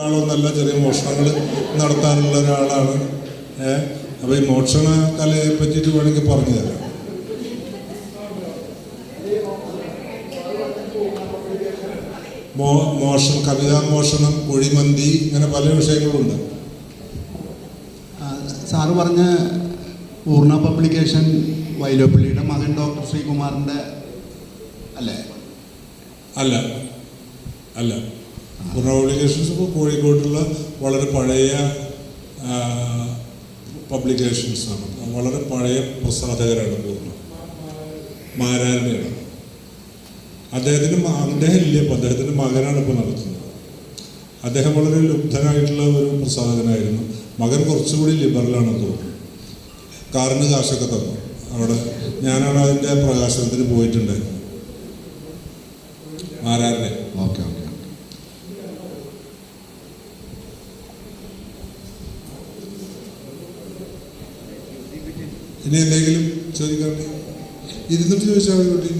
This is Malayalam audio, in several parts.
ആളൊന്നല്ല ചെറിയ മോഷണങ്ങൾ നടത്താനുള്ള ഒരാളാണ്. ഏഹ് അപ്പോൾ ഈ മോഷണ കലയെ പറ്റിയിട്ട് വേണമെങ്കിൽ പറഞ്ഞു തരാം. മോ മോഷണം കവിതാ മോഷണം കുഴിമന്തി ഇങ്ങനെ പല വിഷയങ്ങളുണ്ട്. സാറ് പറഞ്ഞ പൂർണ പബ്ലിക്കേഷൻ വൈലോപ്പള്ളിയുടെ മകൻ ഡോക്ടർ ശ്രീകുമാറിന്റെ അല്ലേ? അല്ല. അല്ല. പൂർണ പബ്ലിക്കേഷൻസ് ഇപ്പോൾ കോഴിക്കോട്ടുള്ള വളരെ പഴയ പബ്ലിക്കേഷൻസാണ് വളരെ പഴയ പ്രസാധകരാണ് പൂർണ മാരാരനെയാണ് അദ്ദേഹത്തിന് അദ്ദേഹം ഇല്ല ഇപ്പോൾ അദ്ദേഹത്തിന്റെ മകനാണ് ഇപ്പോൾ നടത്തുന്നത്. അദ്ദേഹം വളരെ ലുബ്ധനായിട്ടുള്ള ഒരു പ്രസാധകനായിരുന്നു. മകൻ കുറച്ചുകൂടി ലിബറലാണെന്ന് തോന്നുന്നു. കാറിന് കാശൊക്കെ തന്നു. അവിടെ ഞാനാണ് അതിന്റെ പ്രകാശനത്തിന് പോയിട്ടുണ്ടായിരുന്നു മാരാരനെ. ഇനി എന്തെങ്കിലും ചോദിക്കാറുണ്ട് ഇരുന്നിട്ട് ചോദിച്ചാൽ മതി കുട്ടി.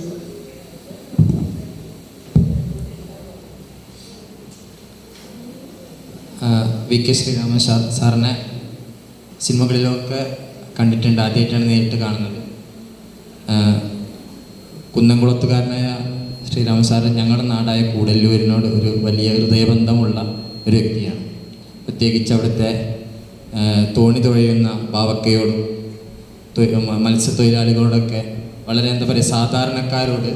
വി കെ ശ്രീരാമൻ സാറിനെ സിനിമകളിലൊക്കെ കണ്ടിട്ടുണ്ട് ആദ്യമായിട്ടാണ് നേരിട്ട് കാണുന്നത്. കുന്നംകുളത്തുകാരനായ ശ്രീരാമൻ സാർ ഞങ്ങളുടെ നാടായ കൂടല്ലൂരിനോട് ഒരു വലിയ ഹൃദയബന്ധമുള്ള ഒരു വ്യക്തിയാണ്. പ്രത്യേകിച്ച് അവിടുത്തെ തോണി തുഴയുന്ന ബാവക്കയോടും മത്സ്യത്തൊഴിലാളികളോടൊക്കെ വളരെ എന്താ പറയുക സാധാരണക്കാരോട്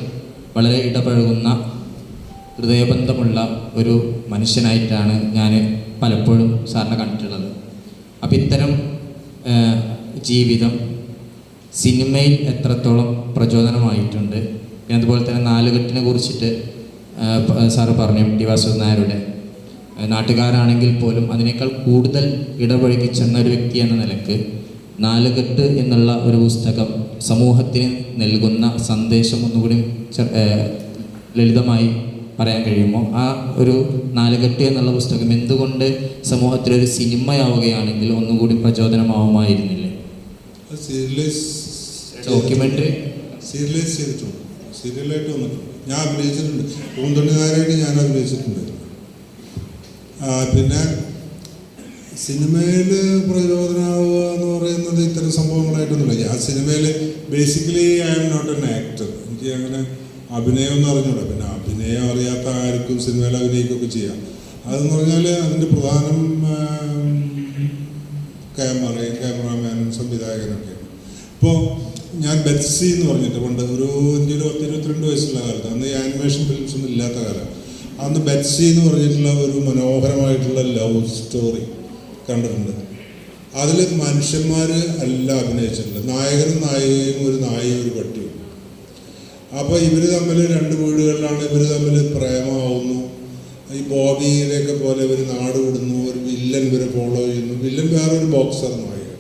വളരെ ഇടപഴകുന്ന ഹൃദയബന്ധമുള്ള ഒരു മനുഷ്യനായിട്ടാണ് ഞാൻ പലപ്പോഴും സാറിനെ കണ്ടിട്ടുള്ളത്. അപ്പം ഇത്തരം ജീവിതം സിനിമയിൽ എത്രത്തോളം പ്രചോദനമായിട്ടുണ്ട് പിന്നെ അതുപോലെ തന്നെ നാലുകെട്ടിനെ കുറിച്ചിട്ട് സാറ് പറഞ്ഞു ടി വാസുദേവൻ നായരുടെ. നാട്ടുകാരാണെങ്കിൽ പോലും അതിനേക്കാൾ കൂടുതൽ ഇടപഴകി ചെന്ന ഒരു വ്യക്തി എന്ന നിലയ്ക്ക് നാലുകെട്ട് എന്നുള്ള ഒരു പുസ്തകം സമൂഹത്തിന് നൽകുന്ന സന്ദേശം ഒന്നുകൂടി ലളിതമായി പറയാൻ കഴിയുമോ? ആ ഒരു നാലുകെട്ട് എന്നുള്ള പുസ്തകം എന്തുകൊണ്ട് സമൂഹത്തിലൊരു സിനിമയാവുകയാണെങ്കിൽ ഒന്നുകൂടി പ്രചോദനമാവുമായിരുന്നില്ലേ? Documentary documentary? സീരിയലൈസ് ചെയ്തിട്ടുണ്ട്. സീരിയലായിട്ട് വന്നിട്ടുണ്ട്. ഞാൻ അഭിനയിച്ചിട്ടുണ്ട്. പൂന്തുണി നായരായിട്ട് ഞാൻ അഭിനയിച്ചിട്ടുണ്ട്. പിന്നെ സിനിമയിൽ പ്രചോദനമാവുക എന്ന് പറയുന്നത് ഇത്തരം സംഭവങ്ങളായിട്ടൊന്നുമില്ല. ഞാൻ സിനിമയിൽ basically I am not an actor എനിക്ക് അങ്ങനെ അഭിനയം എന്ന് അറിഞ്ഞൂടാ. പിന്നെ അഭിനയം അറിയാത്ത ആർക്കും സിനിമയിൽ അഭിനയിക്കുകയൊക്കെ ചെയ്യാം. അതെന്ന് പറഞ്ഞാൽ അതിന്റെ പ്രധാനം ക്യാമറയും ക്യാമറാമാനും സംവിധായകനൊക്കെയാണ്. ഇപ്പോൾ ഞാൻ ബെറ്റ്സി എന്ന് പറഞ്ഞിട്ട് പണ്ട് ഒരു എനിക്കൊരു പത്ത് ഇരുപത്തിരണ്ട് വയസ്സുള്ള കാലത്ത് അന്ന് ആനിമേഷൻ ഫിലിംസ് ഒന്നും ഇല്ലാത്ത കാലം. അന്ന് ബെറ്റ്സി എന്ന് പറഞ്ഞിട്ടുള്ള ഒരു മനോഹരമായിട്ടുള്ള ലവ് സ്റ്റോറി കണ്ടിട്ടുണ്ട്. അതിൽ മനുഷ്യന്മാർ അല്ല അഭിനയിച്ചിട്ടുള്ളത്. നായകനും നായികയും ഒരു നായയും ഒരു പട്ടിയും. അപ്പോൾ ഇവർ തമ്മിൽ രണ്ട് വീടുകളിലാണ് ഇവർ തമ്മിൽ പ്രേമമാവുന്നു. ഈ ബോബിയിലേക്ക് പോലെ ഇവർ നാട് വിടുന്നു. ഒരു വില്ലൻ ഇവരെ ഫോളോ ചെയ്യുന്നു. വില്ലൻ വേറൊരു ബോക്സർ നായിക.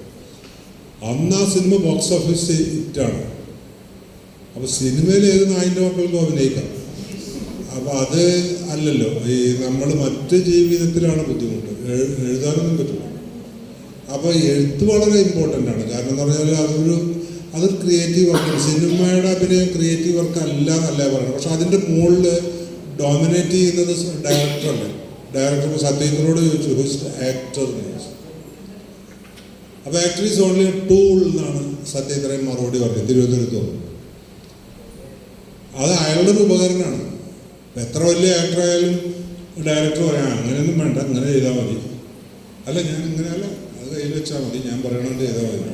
അന്ന് ആ സിനിമ ബോക്സ് ഓഫീസ് ഹിറ്റാണ് അപ്പോൾ സിനിമയിൽ ഏത് നായിന്റെ മക്കൾക്കും അഭിനയിക്കാം. അപ്പോൾ അത് അല്ലല്ലോ. ഈ നമ്മൾ മറ്റ് ജീവിതത്തിലാണ് ബുദ്ധിമുട്ട്. എഴു- എഴുതാനൊന്നും പറ്റില്ല. അപ്പോൾ എഴുത്ത് വളരെ ഇമ്പോർട്ടന്റ് ആണ്. കാരണം എന്ന് പറഞ്ഞാൽ അതൊരു അതൊരു ക്രിയേറ്റീവ് വർക്കാണ് സിനിമയുടെ അഭിനയം ക്രിയേറ്റീവ് വർക്ക് അല്ല എന്നല്ല പറയുന്നത്. പക്ഷെ അതിന്റെ മുകളിൽ ഡോമിനേറ്റ് ചെയ്യുന്നത് ഡയറക്ടറല്ലേ ഡയറക്ടർ സത്യത്തിനോട് ചോദിച്ചു ആക്ടർ എന്ന് ചോദിച്ചു. അപ്പോൾ ആക്ടർ ഈസ് ഓൺലി ടൂൾ എന്നാണ് സത്യത്രയും മറുപടി പറഞ്ഞത്. തിരുവനന്തപുരത്ത് വന്നു അത് അയാളുടെ ഒരു ഉപകരണമാണ്. എത്ര വലിയ ആക്ടർ ആയാലും ഡയറക്ടർ പറയാം അങ്ങനെയൊന്നും വേണ്ട അങ്ങനെ ചെയ്താൽ മതി. അല്ല ഞാൻ ഇങ്ങനെ അല്ല അത് കയ്യിൽ വെച്ചാൽ മതി ഞാൻ പറയണത് ചെയ്താൽ മതി.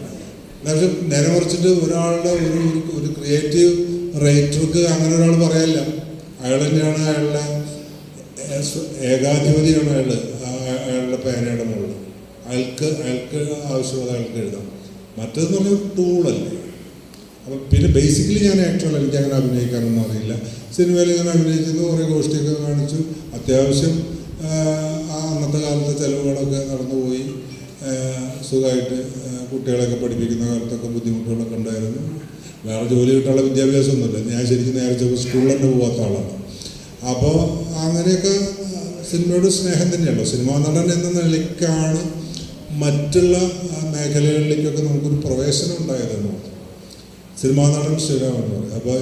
പക്ഷെ നേരെ മറിച്ചിട്ട് ഒരാളുടെ ഒരു ഒരു- ക്രിയേറ്റീവ് റൈറ്റർക്ക് അങ്ങനെ ഒരാൾ പറയല്ല. അയാൾ തന്നെയാണ് അയാളുടെ ഏകാധിപതിയാണ് അയാൾ അയാളുടെ പേനയുടെ മുകളിൽ. അയാൾക്ക് അയാൾക്ക് ആവശ്യമുള്ള അയാൾക്ക് എഴുതാം. മറ്റേതെന്ന് പറഞ്ഞാൽ ടൂളല്ലേ അപ്പം പിന്നെ ബേസിക്കലി ഞാൻ ആക്ടറല്ല എനിക്ക് അങ്ങനെ അഭിനയിക്കാനൊന്നും അറിയില്ല. സിനിമയിൽ ഇങ്ങനെ അഭിനയിച്ചത് കുറേ ഗോഷ്ടിയൊക്കെ കാണിച്ചു. അത്യാവശ്യം ആ, അന്നത്തെ കാലത്തെ ചിലവുകളൊക്കെ നടന്നുപോയി. സുഖമായിട്ട് കുട്ടികളെയൊക്കെ പഠിപ്പിക്കുന്ന കാലത്തൊക്കെ ബുദ്ധിമുട്ടുകളൊക്കെ ഉണ്ടായിരുന്നു. വേറെ ജോലി കിട്ടാനുള്ള വിദ്യാഭ്യാസമൊന്നുമില്ല. ഞാൻ ശരിക്കും നേരെ നേരത്തെ സ്കൂളിൽ തന്നെ പോകാത്ത ആളാണ്. അപ്പോൾ അങ്ങനെയൊക്കെ സിനിമയോട് സ്നേഹം തന്നെയല്ലോ സിനിമാ നടൻ എന്ന നിലയ്ക്കാണ് മറ്റുള്ള മേഖലകളിലേക്കൊക്കെ നമുക്കൊരു പ്രവേശനം ഉണ്ടായതെന്ന് സിനിമാ നടൻ പറയും. അപ്പോൾ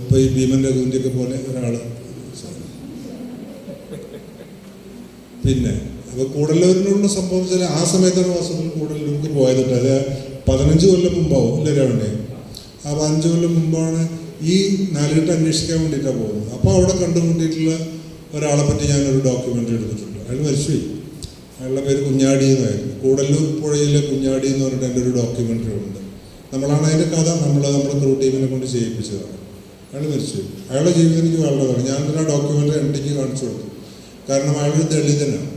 ഇപ്പോൾ ഈ ഭീമൻ രഘുവിന്റെയൊക്കെ പോലെ ഒരാൾ പിന്നെ അപ്പോൾ സംഭവം വെച്ചാൽ ആ സമയത്താണ് വാസ്തവത്തിൽ കൂടല്ലൂർക്ക് പോയതിട്ട് അത് പതിനഞ്ച് കൊല്ലം മുമ്പാവും അല്ലേ രാവിലെ? ആ പതിനഞ്ച് കൊല്ലം മുമ്പാണ് ഈ നാലുകെട്ട് അന്വേഷിക്കാൻ വേണ്ടിയിട്ടാണ് പോകുന്നത്. അപ്പോൾ അവിടെ കണ്ടുമുട്ടിയിട്ടുള്ള ഒരാളെ പറ്റി ഞാനൊരു ഡോക്യുമെന്ററി എടുത്തിട്ടുണ്ട്. അയാൾ മരിച്ചുപോയി. അയാളുടെ പേര് കുഞ്ഞാടി എന്നായിരുന്നു. കൂടല്ലൂർ പുഴയിലെ കുഞ്ഞാടി എന്ന് പറഞ്ഞിട്ട് എന്റെ ഒരു ഡോക്യുമെന്ററി ഉണ്ട്. നമ്മളാണ് അതിന്റെ കഥ നമ്മൾ നമ്മുടെ ക്രൂ ടീമിനെ കൊണ്ട് ചെയ്യിപ്പിച്ചതാണ് അയാൾ മരിച്ചു. അയാളുടെ ജീവിതം എനിക്ക് വളരെ ഞാൻ ആ ഡോക്യുമെന്ററി എം കാണിച്ചു കൊടുത്തു. കാരണം അയാളൊരു ദളിതനാണ്.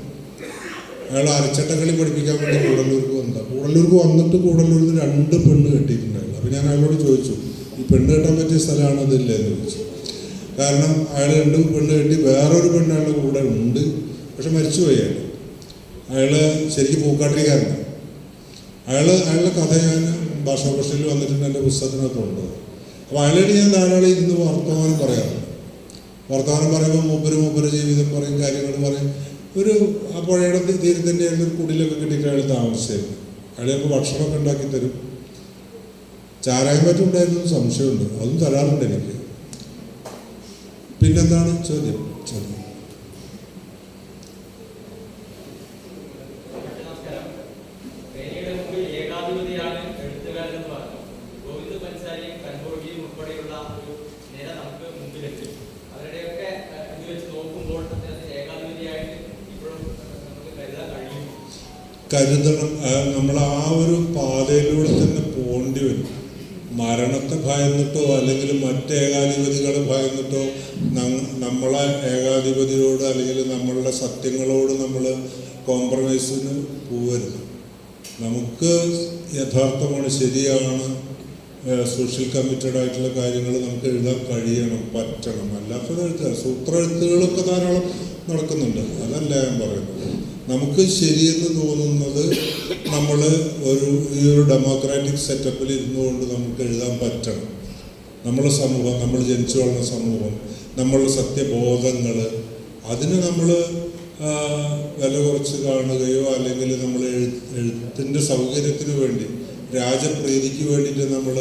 അയാൾ അരച്ചട്ടക്കളി പഠിപ്പിക്കാൻ വേണ്ടി കൂടല്ലൂർക്ക് വന്നതാണ് കൂടല്ലൂർക്ക് വന്നിട്ട് കൂടല്ലൂരിൽ രണ്ട് പെണ്ണ് കെട്ടിയിട്ടുണ്ടായിരുന്നു. അപ്പോൾ ഞാൻ അയാളോട് ചോദിച്ചു ഈ പെണ്ണ് കെട്ടാൻ പറ്റിയ സ്ഥലമാണ് അതില്ല എന്ന് ചോദിച്ചു. കാരണം അയാൾ രണ്ട് പെണ്ണ് കെട്ടി വേറൊരു പെണ്ണ് അയാളുടെ കൂടെ ഉണ്ട്. പക്ഷെ മരിച്ചുപോയി അയാൾ. അയാൾ ശരിക്കും പൂക്കാട്ടിരിക്കാറുണ്ട് അയാൾ അയാളുടെ കഥ ഞാൻ ഭാഷാഭക്ഷയിൽ വന്നിട്ടുണ്ട് എന്റെ പുസ്തകത്തിനകത്തുണ്ട്. അപ്പോൾ അയാളോട് ഞാൻ ധാരാളം ഇരുന്ന് വർത്തമാനം പറയാറുണ്ട്. വർത്തമാനം പറയുമ്പോൾ മൂപ്പര് മൂപ്പര് ജീവിതം പറയും കാര്യങ്ങൾ പറയും. ഒരു ആ പുഴയുടെ തീ- തീരത്തിന്റെ ആയിരുന്നു ഒരു കുടിലൊക്കെ കിട്ടിയിട്ട് അയാൾ താമസിച്ചായിരുന്നു അയാൾ നമുക്ക് ഭക്ഷണമൊക്കെ ഉണ്ടാക്കി തരും. ചാരായം പറ്റുണ്ടായിരുന്നു സംശയമുണ്ട്. അതും തരാറുണ്ട് എനിക്ക്. പിന്നെന്താണ് ചോദ്യം വേദിയുടെ മുമ്പിൽ ഏകാധിപതിയാണ് എഴുത്തുകാരെന്ന് പറഞ്ഞു ഗോവിന്ദ് പൻസാരിയും കൻബോഡിയും ഉൾപ്പെടെയുള്ള ഒരു നിര നമുക്ക് മുമ്പിലെത്തി അവരുടെയൊക്കെ ഏഹ്, ഇത് വെച്ച് നോക്കുമ്പോൾ അദ്ദേഹത്തിന് ഏകാധിപതിയായിട്ട് ഇപ്പോഴും ഏഹ്, നമുക്ക് കരുതാൻ കഴിയും കരുതണം. നമ്മൾ ആ ഒരു പാതയിലൂടെ തന്നെ പോകേണ്ടി വരും. മരണത്തെ ഭയന്നിട്ടോ അല്ലെങ്കിൽ മറ്റ് ഏകാധിപതികളെ ഭയന്നിട്ടോ നമ്മളെ ഏകാധിപതിയോട് അല്ലെങ്കിൽ നമ്മളുടെ സത്യങ്ങളോട് നമ്മൾ കോംപ്രമൈസിന് പോകരുത്. നമുക്ക് യഥാർത്ഥമാണ് ശരിയാണ് സോഷ്യൽ കമ്മിറ്റഡ് ആയിട്ടുള്ള കാര്യങ്ങൾ നമുക്ക് എഴുതാൻ കഴിയണം പറ്റണം. അല്ലാത്തത് എഴുത്തുക സൂത്ര എഴുത്തുകളൊക്കെ ധാരാളം നടക്കുന്നുണ്ട്. അതല്ല ഞാൻ പറയുന്നത്. നമുക്ക് ശരിയെന്ന് തോന്നുന്നത് നമ്മൾ ഒരു ഈ ഒരു ഡെമോക്രാറ്റിക് സെറ്റപ്പിൽ ഇരുന്നുകൊണ്ട് നമുക്ക് എഴുതാൻ പറ്റണം. നമ്മുടെ സമൂഹം നമ്മൾ ജനിച്ചു വളർന്ന സമൂഹം നമ്മളുടെ സത്യബോധങ്ങൾ അതിന് നമ്മൾ വില കുറച്ച് കാണുകയോ അല്ലെങ്കിൽ നമ്മൾ എഴു എഴുത്തിന്റെ സൗകര്യത്തിന് വേണ്ടി രാജപ്രീതിക്ക് വേണ്ടിയിട്ട് നമ്മൾ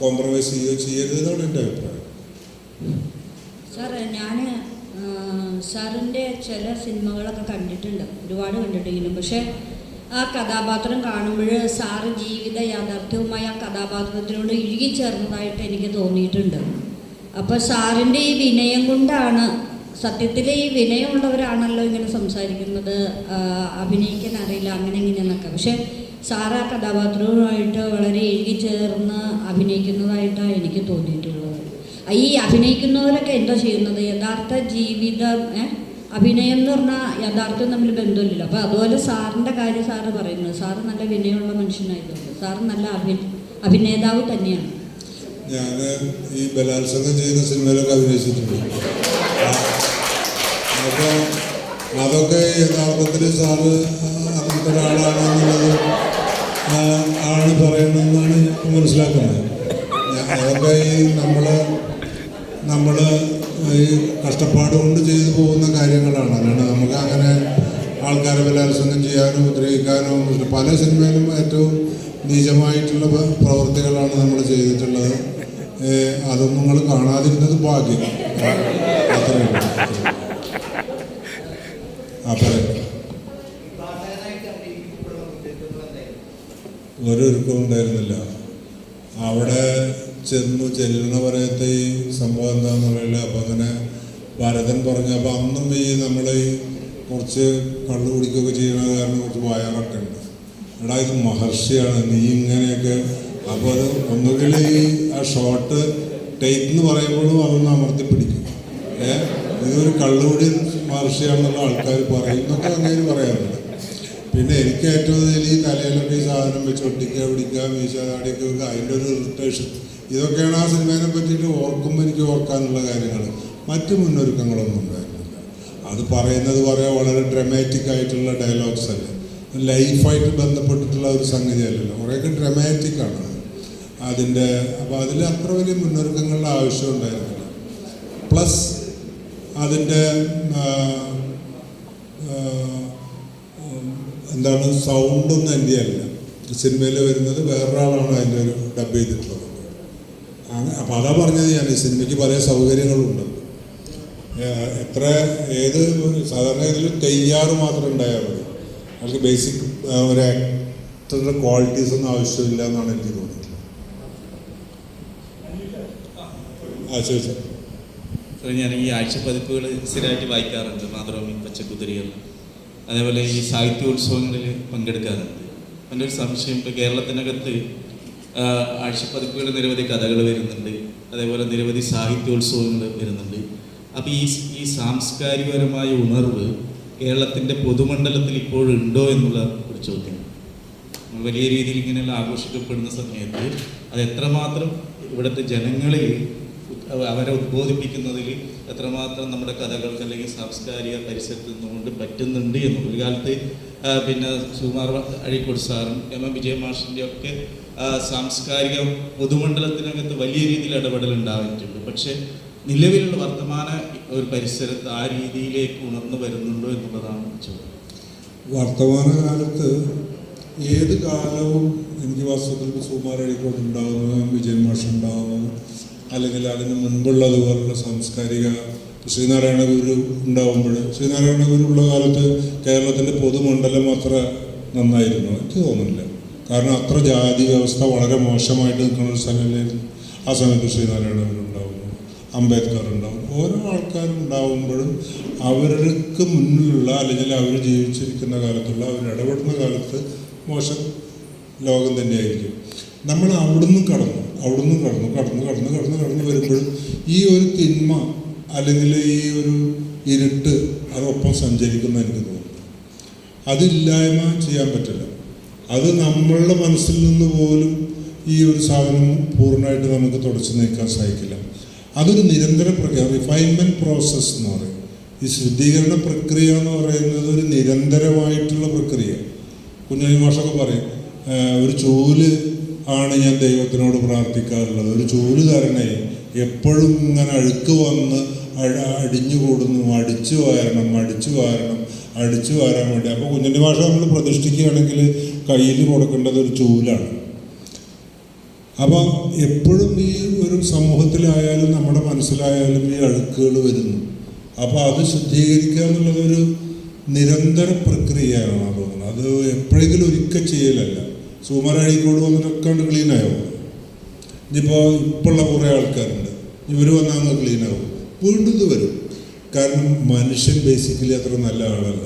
കോംപ്രമൈസ് ചെയ്യുകയോ ചെയ്യരുതെന്നാണ് എന്റെ അഭിപ്രായം. സാറേ ഞാൻ സാറിന്റെ ചില സിനിമകളൊക്കെ കണ്ടിട്ടുണ്ട്. ഒരുപാട് കണ്ടിട്ടെങ്കിലും പക്ഷേ ആ കഥാപാത്രം കാണുമ്പോൾ സാറ് ജീവിത യാഥാർത്ഥ്യവുമായി ആ കഥാപാത്രത്തിനോട് ഇഴുകിച്ചേർന്നതായിട്ട് എനിക്ക് തോന്നിയിട്ടുണ്ട്. അപ്പോൾ സാറിന്റെ ഈ വിനയം കൊണ്ടാണ് സത്യത്തിൽ ഈ വിനയമുള്ളവരാണല്ലോ ഇങ്ങനെ സംസാരിക്കുന്നത്. അഭിനയിക്കാൻ അറിയില്ല അങ്ങനെ ഇങ്ങനെയെന്നൊക്കെ പക്ഷേ സാറ് ആ കഥാപാത്രവുമായിട്ട് വളരെ ഇഴുകിച്ചേർന്ന് അഭിനയിക്കുന്നതായിട്ടാണ് എനിക്ക് തോന്നിയിട്ടുള്ളത്. ഈ അഭിനയിക്കുന്നവരൊക്കെ എന്താ ചെയ്യുന്നത്? യഥാർത്ഥ ജീവിതം? അഭിനയം എന്ന് പറഞ്ഞാൽ യഥാർത്ഥം തമ്മിൽ ബന്ധമില്ലല്ലോ. അപ്പോൾ അതുപോലെ സാറിന്റെ കാര്യം സാർ പറയുന്നത് സാർ നല്ല വിനയമുള്ള മനുഷ്യനായതുകൊണ്ട് സാർ നല്ല അഭി അഭിനേതാവ് തന്നെയാണ്. ഞാൻ ഈ ബലാത്സംഗം ചെയ്യുന്ന സിനിമയിലൊക്കെ അഭിനയിച്ചിട്ടുണ്ട്. അപ്പോൾ അതൊക്കെ യഥാർത്ഥത്തിൽ സാറ് അങ്ങനത്തെ ഒരാളാണെന്നുള്ളത് ആണ് പറയണമെന്നാണ് മനസ്സിലാക്കുന്നത്. അതൊക്കെ ഈ നമ്മൾ നമ്മൾ ഈ കഷ്ടപ്പാട് കൊണ്ട് ചെയ്തു പോകുന്ന കാര്യങ്ങളാണ്. അല്ലാണ്ട് നമുക്ക് അങ്ങനെ ആൾക്കാരെ ബലാത്സംഗം ചെയ്യാനോ ഉപദ്രവിക്കാനോ പല സിനിമയിലും ഏറ്റവും നീചമായിട്ടുള്ള പ്രവൃത്തികളാണ് നമ്മൾ ചെയ്തിട്ടുള്ളത്. അതും നിങ്ങൾ കാണാതിരുന്നത് ഭാഗ്യം. അത്രയേ ഉള്ളൂ. ആ ഒരു ഒരുക്കവും ഉണ്ടായിരുന്നില്ല. അവിടെ ചെന്നു ചെല്ലണ പറയത്തെ ഈ സംഭവം എന്താണെന്ന് അറിയില്ല. അപ്പം അങ്ങനെ ഭരതൻ പറഞ്ഞു അപ്പം അന്നും ഈ നമ്മൾ കുറച്ച് കള്ളു കുടിക്കുകയൊക്കെ ചെയ്യുന്ന കാരണം കുറച്ച് വയറൊക്കെ ഉണ്ട്. എടാ ഇത് മഹർഷിയാണ് നീ ഇങ്ങനെയൊക്കെ. അപ്പോൾ അത് ഒന്നുകിൽ ഈ ആ ഷോട്ട് ടേക്ക് എന്ന് പറയുമ്പോഴും അതൊന്ന് അമർത്തി പിടിക്കും. ഏ? ഇതൊരു കള്ളുകൂടി മഹർഷിയാണെന്നുള്ള ആൾക്കാർ പറയുന്നൊക്കെ അങ്ങനെ പറയാറുണ്ട്. പിന്നെ എനിക്ക് ഏറ്റവും കൂടുതൽ ഈ തലയിലൊക്കെ ഈ സാധനം വെച്ച് ഒട്ടിക്കുക പിടിക്കുക മീശാടിയൊക്കെ അതിന്റെ ഒരു ഇറിറ്റേഷൻ ഇതൊക്കെയാണ് ആ സിനിമേനെ പറ്റിയിട്ട് ഓർക്കുമ്പോൾ എനിക്ക് ഓർക്കാനുള്ള കാര്യങ്ങൾ മറ്റു മുന്നൊരുക്കങ്ങളൊന്നും ഉണ്ടായിരുന്നില്ല. അത് പറയുന്നത് പറയാൻ വളരെ ഡ്രമാറ്റിക് ആയിട്ടുള്ള ഡയലോഗ്സ് അല്ലേ? ലൈഫായിട്ട് ബന്ധപ്പെട്ടിട്ടുള്ള ഒരു സംഗതി അല്ലല്ലോ കുറേയൊക്കെ ഡ്രമാറ്റിക് ആണ്. അത്. അതിന്റെ അപ്പോൾ അതിൽ അത്ര വലിയ മുന്നൊരുക്കങ്ങളുടെ ആവശ്യം ഉണ്ടായിരുന്നില്ല. പ്ലസ് അതിന്റെ എന്താണ് സൗണ്ടൊന്നും എന്റെ അല്ല. സിനിമയിൽ വരുന്നത് വേറൊരാളാണ് അതിന്റെ ഒരു ഡബ് ചെയ്തിട്ടുള്ളത്. അപ്പോൾ അതാ പറഞ്ഞത് ഞാൻ. സിനിമയ്ക്ക് പല സൗകര്യങ്ങളുണ്ട്. എത്ര ഏത് സാധാരണ ഇതിൽ തയ്യാറ് മാത്രം ഉണ്ടായാൽ മതി. അവർക്ക് ബേസിക് ഒരു ആക്ടറുടെ ക്വാളിറ്റീസ് ഒന്നും ആവശ്യമില്ല എന്നാണ് എനിക്ക് തോന്നുന്നത്. ആ ഞാൻ ഈ ആഴ്ച പതിപ്പുകൾ സ്ഥിരമായിട്ട് വായിക്കാറുണ്ട്. മാതൃഭൂമി പച്ചക്കുതിരികൾ അതേപോലെ ഈ സാഹിത്യോത്സവങ്ങളിൽ പങ്കെടുക്കാറുണ്ട്. എന്റെ ഒരു സംശയം ഇപ്പോൾ കേരളത്തിനകത്ത് ആഴ്ചപ്പതിപ്പുകൾ നിരവധി കഥകൾ വരുന്നുണ്ട്. അതേപോലെ നിരവധി സാഹിത്യോത്സവങ്ങൾ വരുന്നുണ്ട്. അപ്പോൾ ഈ ഈ സാംസ്കാരികപരമായ ഉണർവ് കേരളത്തിന്റെ പൊതുമണ്ഡലത്തിൽ ഇപ്പോഴുണ്ടോ എന്നുള്ള ഒരു ചോദ്യം. വലിയ രീതിയിൽ ഇങ്ങനെയുള്ള ആഘോഷിക്കപ്പെടുന്ന സമയത്ത് അത് എത്രമാത്രം ഇവിടുത്തെ ജനങ്ങളിൽ അവരെ ഉദ്ബോധിപ്പിക്കുന്നതിൽ എത്രമാത്രം നമ്മുടെ കഥകൾക്ക് അല്ലെങ്കിൽ സാംസ്കാരിക പരിസരത്ത് നിന്നുകൊണ്ട് പറ്റുന്നുണ്ട് എന്ന് ഒരു കാലത്ത് പിന്നെ സുകുമാർ അഴീക്കോട് സാറും എം എം വിജയമാഷിന്റെ ഒക്കെ ആ, സാംസ്കാരിക പൊതുമണ്ഡലത്തിനകത്ത് വലിയ രീതിയിൽ ഇടപെടൽ ഉണ്ടായിട്ടുണ്ട്. പക്ഷേ നിലവിലുള്ള വർത്തമാന ഒരു പരിസരത്ത് ആ രീതിയിലേക്ക് ഉണർന്നു വരുന്നുണ്ടോ എന്നുള്ളതാണ് ചോദ്യം. വർത്തമാനകാലത്ത് ഏത് കാലവും എനിക്ക് വാസ്തവത്തിൽ സുമാരഴിക്കോട് ഉണ്ടാകുന്നതും ഉണ്ടാകുന്നു വിജയൻ മാഷ് ഉണ്ടാകുന്നു അല്ലെങ്കിൽ അതിന് മുൻപുള്ളതുപോലുള്ള സാംസ്കാരിക ശ്രീനാരായണ ഗുരു ഉണ്ടാകുമ്പോൾ ശ്രീനാരായണ ഗുരു ഉള്ള കാലത്ത് കേരളത്തിന്റെ പൊതുമണ്ഡലം അത്ര നന്നായിരുന്നു എനിക്ക് തോന്നുന്നില്ല. കാരണം അത്ര ജാതി വ്യവസ്ഥ വളരെ മോശമായിട്ട് നിൽക്കുന്ന ഒരു സ്ഥലമായിരുന്നു ആ സമയത്ത് ശ്രീനാരായണ ഗുരു ഉണ്ടാകുന്നു അംബേദ്കർ ഉണ്ടാവും ഓരോ ആൾക്കാരുണ്ടാവുമ്പോഴും അവർക്ക് മുന്നിലുള്ള അല്ലെങ്കിൽ അവർ ജീവിച്ചിരിക്കുന്ന കാലത്തുള്ള അവർ ഇടപെടുന്ന കാലത്ത് മോശം ലോകം തന്നെയായിരിക്കും. നമ്മൾ അവിടുന്ന് കടന്നു അവിടുന്ന് കടന്നു കടന്നു കടന്നു കടന്നു കടന്നു വരുമ്പോഴും ഈ ഒരു തിന്മ അല്ലെങ്കിൽ ഈ ഒരു ഇരുട്ട് അതൊപ്പം സഞ്ചരിക്കുന്ന എനിക്ക് തോന്നുന്നു. അതില്ലായ്മ ചെയ്യാൻ പറ്റില്ല. അത് നമ്മളുടെ മനസ്സിൽ നിന്ന് പോലും ഈ ഒരു സാധനം പൂർണമായിട്ട് നമുക്ക് തുടച്ചു നീക്കാൻ സാധിക്കില്ല. അതൊരു നിരന്തര പ്രക്രിയ റിഫൈൻമെന്റ് പ്രോസസ്സ് എന്ന് പറയും. ഈ ശുദ്ധീകരണ പ്രക്രിയ എന്ന് പറയുന്നത് ഒരു നിരന്തരമായിട്ടുള്ള പ്രക്രിയ. കുഞ്ഞുണ്ണി മാഷൊക്കെ പറയും ഒരു ചൂൽ ആണ് ഞാൻ ദൈവത്തിനോട് പ്രാർത്ഥിക്കാറുള്ളത്. ഒരു ചൂൽ തരണേ എപ്പോഴും ഇങ്ങനെ അഴുക്ക് വന്ന് അടിഞ്ഞു കൂടുന്നു അടിച്ചു വാരണം അടിച്ചു വാരണം. അടിച്ചു വാരാൻ വേണ്ടി. അപ്പോൾ കുഞ്ഞുണ്ണി ഭാഷ നമ്മൾ പ്രതിഷ്ഠിക്കുകയാണെങ്കിൽ കയ്യിൽ കൊടുക്കേണ്ടത് ഒരു ചൂലാണ്. അപ്പോൾ എപ്പോഴും ഈ ഒരു സമൂഹത്തിലായാലും നമ്മുടെ മനസ്സിലായാലും ഈ അഴുക്കുകൾ വരുന്നു. അപ്പോൾ അത് ശുദ്ധീകരിക്കുക എന്നുള്ളതൊരു നിരന്തര പ്രക്രിയയാണ് തോന്നുന്നത്. അത് എപ്പോഴെങ്കിലും ഒരിക്കൽ ചെയ്യലല്ല. സുമാരഴിക്കോട് വന്നിട്ടൊക്കെ ആവും. ഇനിയിപ്പോൾ ഇപ്പോഴുള്ള കുറേ ആൾക്കാരുണ്ട്. ഇവർ വന്നാൽ ക്ലീൻ ആവും. വീണ്ടും ഇത് വരും. കാരണം മനുഷ്യൻ ബേസിക്കലി അത്ര നല്ല ആളല്ല.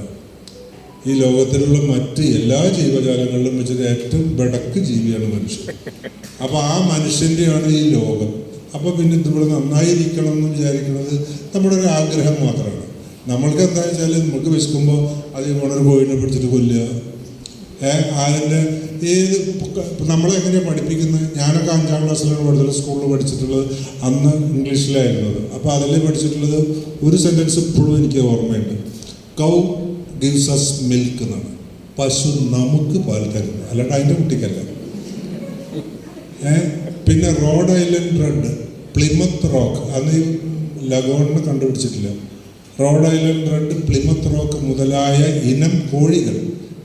ഈ ലോകത്തിലുള്ള മറ്റ് എല്ലാ ജീവജാലങ്ങളിലും വെച്ചിട്ട് ഏറ്റവും ബടക്ക് ജീവിയാണ് മനുഷ്യൻ. അപ്പോൾ ആ മനുഷ്യന്റെയാണ് ഈ ലോകം. അപ്പോൾ പിന്നെ നമ്മൾ നന്നായിരിക്കണം എന്ന് വിചാരിക്കുന്നത് നമ്മുടെ ഒരു ആഗ്രഹം മാത്രമാണ്. നമ്മൾക്ക് എന്താ വെച്ചാൽ നമുക്ക് വിശക്കുമ്പോൾ അതിൽ കൊണ്ടൊരു കോഴിനെ പിടിച്ചിട്ട് കൊല്ലുക. അതിന്റെ ഏത് നമ്മളെങ്ങനെയാണ് പഠിപ്പിക്കുന്നത്? ഞാനൊക്കെ അഞ്ചാം ക്ലാസ്സിലാണ് പഠിച്ചത് സ്കൂളിൽ പഠിച്ചിട്ടുള്ളത് അന്ന് ഇംഗ്ലീഷിലായിരുന്നത്. അപ്പോൾ അതിൽ പഠിച്ചിട്ടുള്ളത് ഒരു സെന്റൻസ് ഇപ്പോഴും എനിക്ക് ഓർമ്മയുണ്ട്. കൗ ഗിവ്സ് അസ് മിൽക്ക് എന്നാണ്. പശു നമുക്ക് പാൽ തരുന്നു. അല്ലാണ്ട് അതിന്റെ കുട്ടിക്കല്ല. പിന്നെ Rhode Island Red Plymouth Rock അന്ന് ഈ ലഗോണിനെ കണ്ടുപിടിച്ചിട്ടില്ല. Rhode Island Red Plymouth Rock മുതലായ ഇനം കോഴികൾ.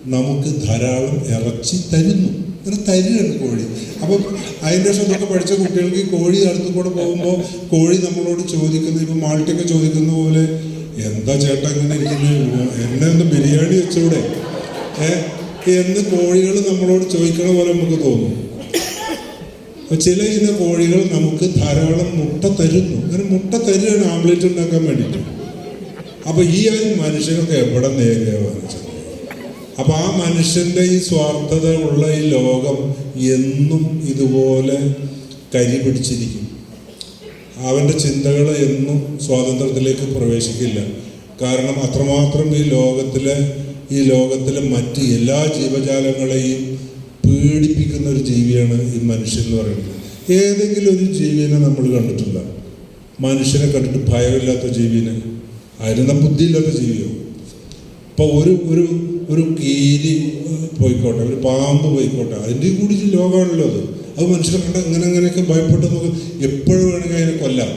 നമുക്ക് ധാരാളം ഇറച്ചി തരുന്നു. ഇങ്ങനെ തരികയാണ് കോഴി. അപ്പം അതിന്റെ ശേഷം പഠിച്ച കുട്ടികൾക്ക് ഈ കോഴി അടുത്ത് കൂടെ പോകുമ്പോൾ കോഴി നമ്മളോട് ചോദിക്കുന്ന ഇപ്പം മാൾട്ടൊക്കെ ചോദിക്കുന്ന പോലെ എന്താ ചേട്ടൻ ഇങ്ങനെ ഇരിക്കുന്നത്? എന്നെ ഒന്ന് ബിരിയാണി വെച്ചൂടെ? ഏ? എന്ന് കോഴികൾ നമ്മളോട് ചോദിക്കണ പോലെ നമുക്ക് തോന്നും. ചില ഇന കോഴികൾ നമുക്ക് ധാരാളം മുട്ട തരുന്നു. അങ്ങനെ മുട്ട തരുകയാണ് ആംപ്ലേറ്റ് ഉണ്ടാക്കാൻ വേണ്ടിയിട്ട്. അപ്പോൾ ഈ ഒരു മനുഷ്യനൊക്കെ എവിടെ വെച്ചാൽ അപ്പൊ ആ മനുഷ്യന്റെ ഈ സ്വാർത്ഥത ഉള്ള ഈ ലോകം എന്നും ഇതുപോലെ കരി പിടിച്ചിരിക്കും. അവന്റെ ചിന്തകൾ എന്നും സ്വാതന്ത്ര്യത്തിലേക്ക് പ്രവേശിക്കില്ല. കാരണം അത്രമാത്രം ഈ ലോകത്തിലെ ഈ ലോകത്തിലെ മറ്റ് എല്ലാ ജീവജാലങ്ങളെയും പീഡിപ്പിക്കുന്ന ഒരു ജീവിയാണ് ഈ മനുഷ്യൻ എന്ന് പറയുന്നത്. ഏതെങ്കിലും ഒരു ജീവിനെ നമ്മൾ കണ്ടിട്ടില്ല. മനുഷ്യനെ കണ്ടിട്ട് ഭയമില്ലാത്ത ജീവിനെ അതിനെന്താ ബുദ്ധിയില്ലാത്ത ജീവിയോ? ഇപ്പോൾ ഒരു ഒരു ഒരു കീരി പോയിക്കോട്ടെ ഒരു പാമ്പ് പോയിക്കോട്ടെ അതിന്റെ കൂടി ലോകമാണല്ലോ അത്. അത് മനുഷ്യരെ കണ്ട ഇങ്ങനെ അങ്ങനെയൊക്കെ ഭയപ്പെട്ട് നമുക്ക് എപ്പോഴും വേണമെങ്കിൽ അതിനെ കൊല്ലാം.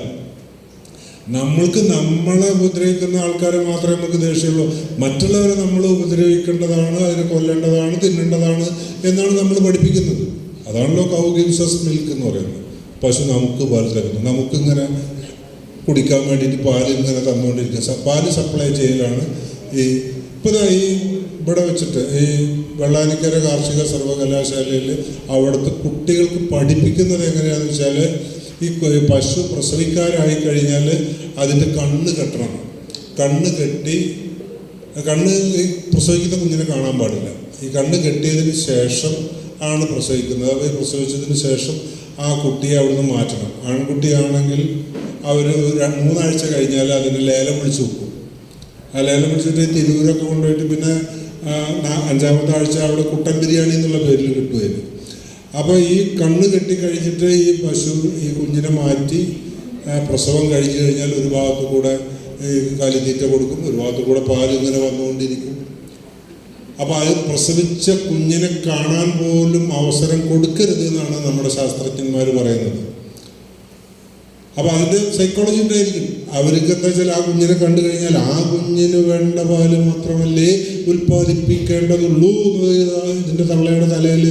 നമ്മൾക്ക് നമ്മളെ ഉപദ്രവിക്കുന്ന ആൾക്കാരെ മാത്രമേ നമുക്ക് ദേഷ്യമുള്ളൂ. മറ്റുള്ളവരെ നമ്മൾ ഉപദ്രവിക്കേണ്ടതാണ് അതിനെ കൊല്ലേണ്ടതാണ് തിന്നേണ്ടതാണ് എന്നാണ് നമ്മൾ പഠിപ്പിക്കുന്നത്. അതാണല്ലോ കൗ ഗിംസസ് മിൽക്ക് എന്ന് പറയുന്നത്. പശു നമുക്ക് പാൽ തരുന്നു നമുക്കിങ്ങനെ കുടിക്കാൻ വേണ്ടിയിട്ട് പാൽ ഇങ്ങനെ തന്നുകൊണ്ടിരിക്കുക. പാൽ സപ്ലൈ ചെയ്യലാണ് ഈ ഇപ്പോൾ ഈ ഇവിടെ വെച്ചിട്ട് ഈ വെള്ളാനിക്കര കാർഷിക സർവകലാശാലയിൽ അവിടുത്തെ കുട്ടികൾക്ക് പഠിപ്പിക്കുന്നത് എങ്ങനെയാണെന്ന് വെച്ചാൽ ഈ പശു പ്രസവിക്കാരായി കഴിഞ്ഞാൽ അതിന്റെ കണ്ണ് കെട്ടണം. കണ്ണ് കെട്ടി കണ്ണ് ഈ പ്രസവിക്കുന്ന കുഞ്ഞിനെ കാണാൻ പാടില്ല. ഈ കണ്ണ് കെട്ടിയതിന് ശേഷം ആണ് പ്രസവിക്കുന്നത്. ഈ പ്രസവിച്ചതിന് ശേഷം ആ കുട്ടിയെ അവിടുന്ന് മാറ്റണം. ആൺകുട്ടിയാണെങ്കിൽ അവർ മൂന്നാഴ്ച കഴിഞ്ഞാൽ അതിന് ലേലം വിളിച്ചു വെക്കും. ആ ലേലം വിളിച്ചിട്ട് തിരൂരൊക്കെ കൊണ്ടുപോയിട്ട് പിന്നെ അഞ്ചാമത്തെ ആഴ്ച അവിടെ കുട്ടൻ ബിരിയാണി എന്നുള്ള പേരിൽ കിട്ടുമായിരുന്നു. അപ്പോൾ ഈ കണ്ണ് കെട്ടി കഴിഞ്ഞിട്ട് ഈ പശു ഈ കുഞ്ഞിനെ മാറ്റി പ്രസവം കഴിഞ്ഞു കഴിഞ്ഞാൽ ഒരു ഭാഗത്ത് കൂടെ കാലിത്തീറ്റ കൊടുക്കും ഒരു ഭാഗത്ത് കൂടെ പാൽ ഇങ്ങനെ വന്നുകൊണ്ടിരിക്കും. അപ്പോൾ അത് പ്രസവിച്ച കുഞ്ഞിനെ കാണാൻ പോലും അവസരം കൊടുക്കരുത് എന്നാണ് നമ്മുടെ ശാസ്ത്രജ്ഞന്മാർ പറയുന്നത്. അപ്പോൾ അതിന്റെ സൈക്കോളജി ഉണ്ടായിരിക്കും. അവർക്ക് എന്താ വെച്ചാൽ ആ കുഞ്ഞിനെ കണ്ടു കഴിഞ്ഞാൽ ആ കുഞ്ഞിന് വേണ്ട പാൽ മാത്രമല്ലേ ഉൽപ്പാദിപ്പിക്കേണ്ടതുള്ളൂ ഇതിന്റെ തള്ളയുടെ തലയിൽ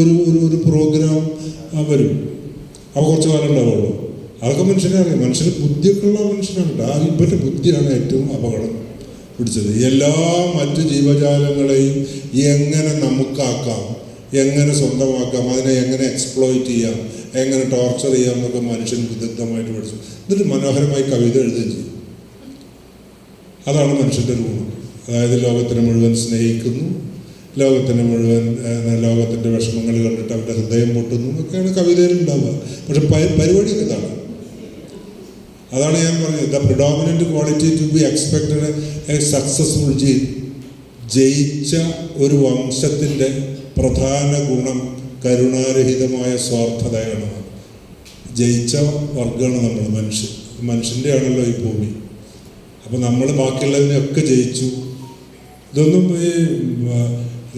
ഒരു ഒരു ഒരു പ്രോഗ്രാം വരും. അപ്പോൾ കുറച്ച് കാലം ഉണ്ടാവുള്ളൂ. അതൊക്കെ മനുഷ്യനെ അറിയാം. മനുഷ്യന് ബുദ്ധിയൊക്കെ ഉള്ള മനുഷ്യനുണ്ട് ആ ഇവന്റെ ബുദ്ധിയാണ് ഏറ്റവും അപകടം പിടിച്ചത്. എല്ലാ മറ്റ് ജീവജാലങ്ങളെയും എങ്ങനെ നമുക്കാക്കാം എങ്ങനെ സ്വന്തമാക്കാം അതിനെ എങ്ങനെ എക്സ്പ്ലോയിറ്റ് ചെയ്യാം എങ്ങനെ ടോർച്ചർ ചെയ്യാം എന്നൊക്കെ മനുഷ്യൻ വിദഗ്ധമായിട്ട് പഠിച്ചു. എന്നിട്ട് മനോഹരമായി കവിത എഴുതുകയും ചെയ്യും അതാണ് മനുഷ്യന്റെ ഒരു ഗുണം. അതായത് ലോകത്തിനെ മുഴുവൻ സ്നേഹിക്കുന്നു. ലോകത്തിനെ മുഴുവൻ ലോകത്തിന്റെ വിഷമങ്ങൾ കണ്ടിട്ട് അവരുടെ ഹൃദയം പൊട്ടുന്നു എന്നൊക്കെയാണ് കവിതയിൽ ഉണ്ടാവുക. പക്ഷെ പരിപാടി ഇതാണ്. അതാണ് ഞാൻ പറഞ്ഞത്. The predominant quality to be expected a successful ജീ ജയിച്ച ഒരു വംശത്തിന്റെ പ്രധാന ഗുണം കരുണാരഹിതമായ സ്വാർത്ഥതയാണ്. ജയിച്ച വർഗമാണ് നമ്മൾ മനുഷ്യൻ മനുഷ്യന്റെ ആണല്ലോ ഈ ഭൂമി. അപ്പോൾ നമ്മൾ ബാക്കിയുള്ളതിനെയൊക്കെ ജയിച്ചു. ഇതൊന്നും ഈ